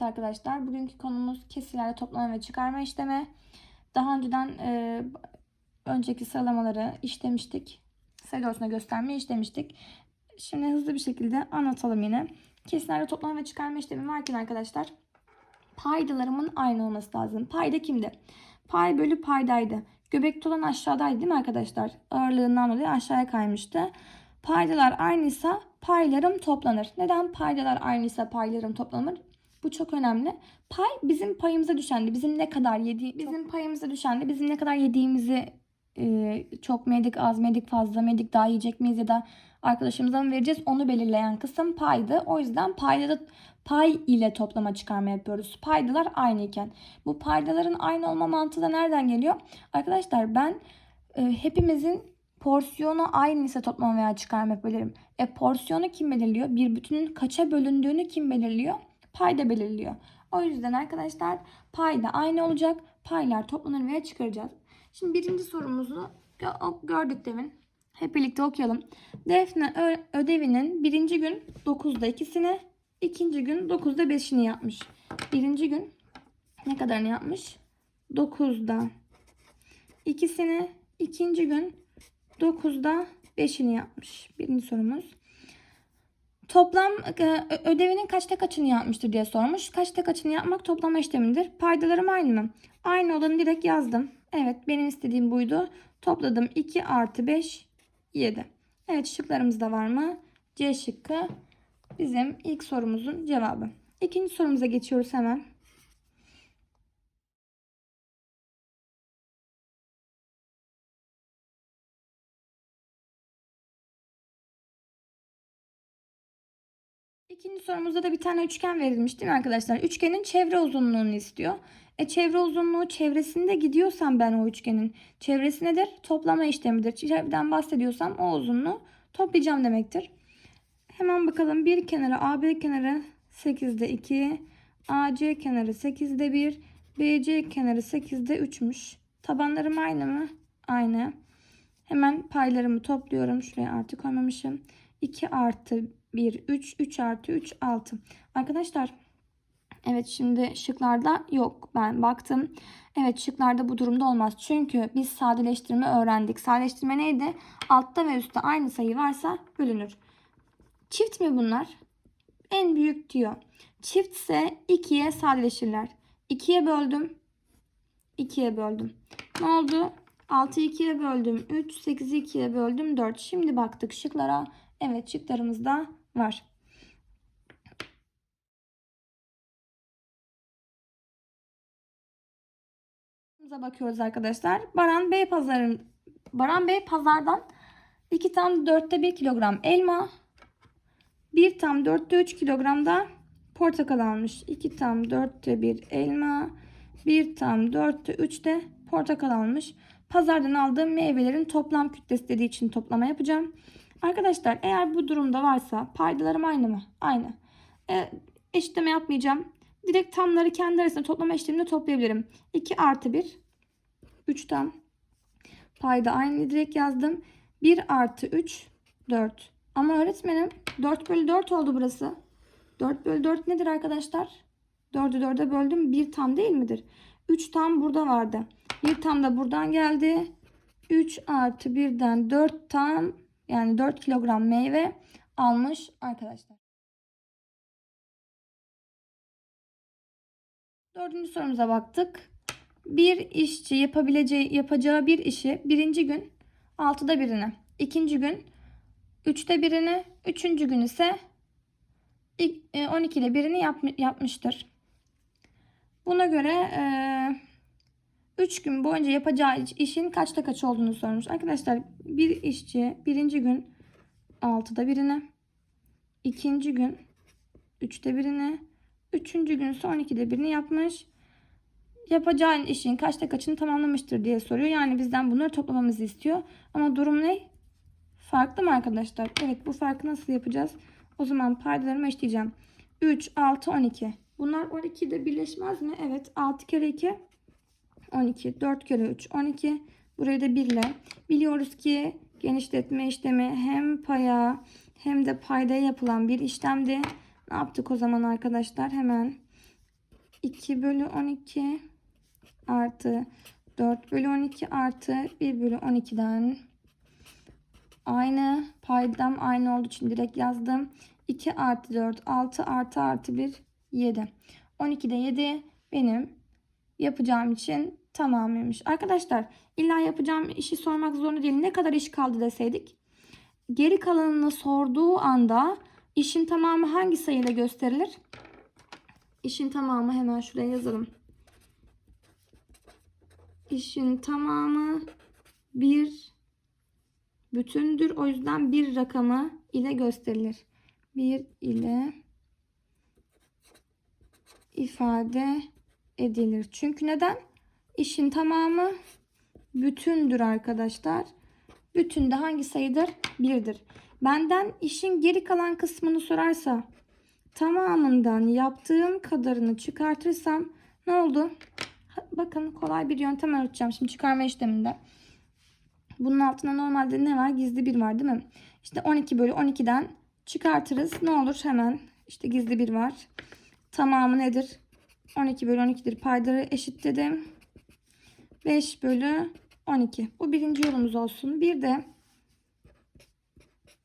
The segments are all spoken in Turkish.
Evet arkadaşlar bugünkü konumuz kesirlerle toplama ve çıkarma işlemi. Daha önceden e, önceki sıralamaları işlemiştik. Sayı göstermeyi işlemiştik. Şimdi hızlı bir şekilde anlatalım yine. Kesirlerle toplama ve çıkarma işlemi varken arkadaşlar paydalarımın aynı olması lazım. Payda kimdi? Pay bölü paydaydı. Göbekte olan aşağıdaydı değil mi arkadaşlar? Ağırlığından dolayı aşağıya kaymıştı. Paydalar aynıysa paylarım toplanır. Neden paydalar aynıysa paylarım toplanır? Bu çok önemli. Pay bizim payımıza düşendi. Bizim ne kadar yedi bizim payımıza düşendi. Bizim ne kadar yediğimizi e, çok mu yedik, az mı yedik, fazla mı yedik, daha yiyecek miyiz ya da arkadaşımıza mı vereceğiz onu belirleyen kısım paydı. O yüzden payda pay ile toplama çıkarma yapıyoruz. Paydalar aynı iken. Bu paydaların aynı olma mantığı da nereden geliyor? Arkadaşlar ben e, hepimizin porsiyonu aynı ise toplama veya çıkarma yapabilirim. E porsiyonu kim belirliyor? Bir bütünün kaça bölündüğünü kim belirliyor? Payda belirliyor. O yüzden arkadaşlar payda aynı olacak. Paylar toplanır veya çıkaracağız. Şimdi birinci sorumuzu gö- gördük demin. Hep birlikte okuyalım. Defne ödevinin birinci gün 9'da ikisini, ikinci gün 9'da 5'ini yapmış. Birinci gün ne kadarını yapmış? 9'da ikisini, ikinci gün 9'da 5'ini yapmış. Birinci sorumuz. Toplam e, ödevinin kaçta kaçını yapmıştır diye sormuş. Kaçta kaçını yapmak toplama işlemidir. Paydalarım aynı mı? Aynı olanı direkt yazdım. Evet benim istediğim buydu. Topladım 2 artı 5 7. Evet şıklarımız da var mı? C şıkkı bizim ilk sorumuzun cevabı. İkinci sorumuza geçiyoruz hemen. İkinci sorumuzda da bir tane üçgen verilmiş değil mi arkadaşlar? Üçgenin çevre uzunluğunu istiyor. E çevre uzunluğu çevresinde gidiyorsam ben o üçgenin çevresi nedir? Toplama işlemidir. Çevreden bahsediyorsam o uzunluğu toplayacağım demektir. Hemen bakalım bir kenarı AB kenarı 8'de 2, AC kenarı 8'de 1, BC kenarı 8'de 3'müş. Tabanlarım aynı mı? Aynı. Hemen paylarımı topluyorum. Şuraya artı koymamışım. 2 artı 1, 3, 3 artı 3, 6. Arkadaşlar evet şimdi şıklarda yok. Ben baktım. Evet şıklarda bu durumda olmaz. Çünkü biz sadeleştirme öğrendik. Sadeleştirme neydi? Altta ve üstte aynı sayı varsa bölünür. Çift mi bunlar? En büyük diyor. Çiftse 2'ye sadeleşirler. 2'ye böldüm. 2'ye böldüm. Ne oldu? 6'yı 2'ye böldüm. 3, 8'i 2'ye böldüm. 4. Şimdi baktık şıklara. Evet şıklarımızda var. bakıyoruz arkadaşlar. Baran Bey pazarın Baran Bey pazardan 2 tam 4'te 1 kilogram elma, 1 tam 4'te 3 kilogram da portakal almış. 2 tam 4'te 1 elma, 1 tam 4'te 3 de portakal almış. Pazardan aldığım meyvelerin toplam kütlesi dediği için toplama yapacağım. Arkadaşlar eğer bu durumda varsa paydalarım aynı mı? Aynı. E, eşitleme yapmayacağım. Direkt tamları kendi arasında toplama işlemini toplayabilirim. 2 artı 1. 3 tam. Payda aynı direkt yazdım. 1 artı 3. 4. Ama öğretmenim 4 bölü 4 oldu burası. 4 bölü 4 nedir arkadaşlar? 4'ü 4'e böldüm. 1 tam değil midir? 3 tam burada vardı. 1 tam da buradan geldi. 3 artı 1'den 4 tam yani 4 kilogram meyve almış arkadaşlar. Dördüncü sorumuza baktık. Bir işçi yapabileceği, yapacağı bir işi birinci gün 6'da birini, ikinci gün 3'te birini, üçüncü gün ise 12'de birini yapmıştır. Buna göre 3 gün boyunca yapacağı işin kaçta kaç olduğunu sormuş. Arkadaşlar bir işçi birinci gün 6'da birini, ikinci gün 3'te birini, üçüncü gün ise 12'de birini yapmış. Yapacağın işin kaçta kaçını tamamlamıştır diye soruyor. Yani bizden bunları toplamamızı istiyor. Ama durum ne? Farklı mı arkadaşlar? Evet bu farkı nasıl yapacağız? O zaman paydalarımı eşleyeceğim. 3, 6, 12. Bunlar 12'de birleşmez mi? Evet 6 kere 2 12. 4 kere 3 12. Burayı da 1 ile. Biliyoruz ki genişletme işlemi hem paya hem de paydaya yapılan bir işlemdi. Ne yaptık o zaman arkadaşlar? Hemen 2 bölü 12 artı 4 bölü 12 artı 1 bölü 12'den aynı paydam aynı olduğu için direkt yazdım. 2 artı 4 6 artı artı 1 7. 12'de 7 benim yapacağım için tamamıymış. Arkadaşlar illa yapacağım işi sormak zorunda değil. Ne kadar iş kaldı deseydik. Geri kalanını sorduğu anda işin tamamı hangi sayıyla gösterilir? İşin tamamı hemen şuraya yazalım. İşin tamamı bir bütündür. O yüzden bir rakamı ile gösterilir. Bir ile ifade edilir. Çünkü neden? İşin tamamı bütündür arkadaşlar. Bütün de hangi sayıdır? Birdir. Benden işin geri kalan kısmını sorarsa tamamından yaptığım kadarını çıkartırsam ne oldu? Bakın kolay bir yöntem öğreteceğim şimdi çıkarma işleminde. Bunun altında normalde ne var? Gizli bir var değil mi? İşte 12 bölü 12'den çıkartırız. Ne olur hemen işte gizli bir var. Tamamı nedir? 12 bölü 12'dir. Payları eşitledim. 5 bölü 12. Bu birinci yolumuz olsun. Bir de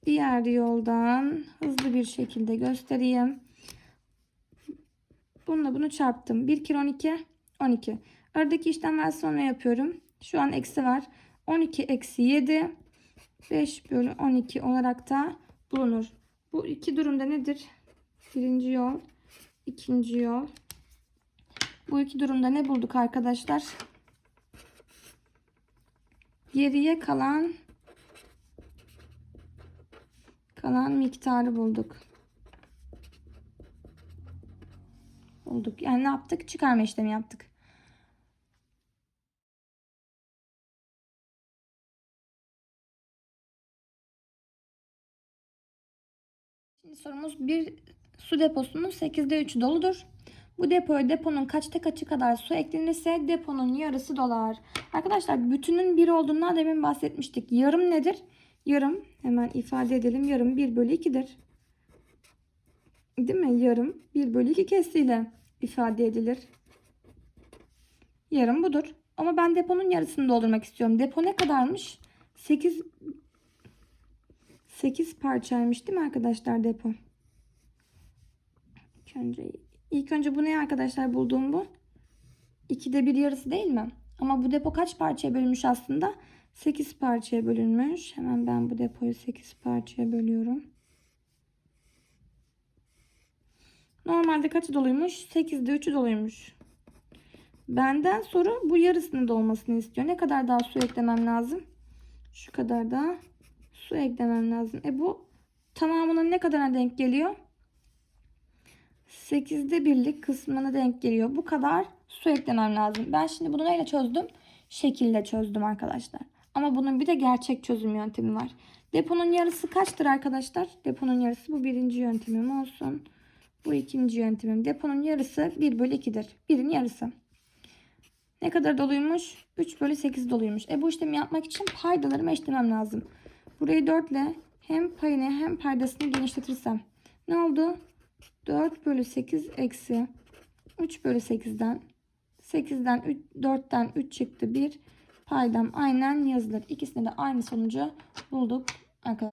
diğer yoldan hızlı bir şekilde göstereyim. Bununla bunu çarptım. 1 kere 12 12. Aradaki işlemler sonra yapıyorum. Şu an eksi var. 12 eksi 7 5 bölü 12 olarak da bulunur. Bu iki durumda nedir? Birinci yol, ikinci yol. Bu iki durumda ne bulduk arkadaşlar? Geriye kalan kalan miktarı bulduk. Bulduk. Yani ne yaptık? Çıkarma işlemi yaptık. Şimdi sorumuz bir su deposunun 8'de 3'ü doludur. Bu depoya deponun kaçta kaçı kadar su eklenirse deponun yarısı dolar. Arkadaşlar bütünün 1 olduğundan demin bahsetmiştik. Yarım nedir? Yarım hemen ifade edelim. Yarım 1 bölü 2'dir. Değil mi? Yarım 1 bölü 2 kestiyle ifade edilir. Yarım budur. Ama ben deponun yarısını doldurmak istiyorum. Depo ne kadarmış? 8 8 parçaymış değil mi arkadaşlar depo? İlk önce, ilk önce bu ne arkadaşlar bulduğum bu? 2'de bir yarısı değil mi? Ama bu depo kaç parçaya bölünmüş aslında? 8 parçaya bölünmüş. Hemen ben bu depoyu 8 parçaya bölüyorum. Normalde kaçı doluymuş? 8'de 3'ü doluymuş. Benden soru bu yarısını dolmasını istiyor. Ne kadar daha su eklemem lazım? Şu kadar daha su eklemem lazım. E bu tamamının ne kadarına denk geliyor? 8'de birlik kısmına denk geliyor. Bu kadar su eklemem lazım. Ben şimdi bunu neyle çözdüm? Şekilde çözdüm arkadaşlar. Ama bunun bir de gerçek çözüm yöntemi var. Deponun yarısı kaçtır arkadaşlar? Deponun yarısı bu birinci yöntemim olsun. Bu ikinci yöntemim. Deponun yarısı 1 bölü 2'dir. Birin yarısı. Ne kadar doluymuş? 3 bölü 8 doluymuş. E bu işlemi yapmak için paydalarımı eşitlemem lazım. Burayı 4 ile hem payını hem paydasını genişletirsem. Ne oldu? 4 bölü 8 eksi 3 bölü 8'den 8'den 3, 4'ten 3 çıktı 1. Paydam aynen yazılır. İkisinde de aynı sonucu bulduk arkadaşlar.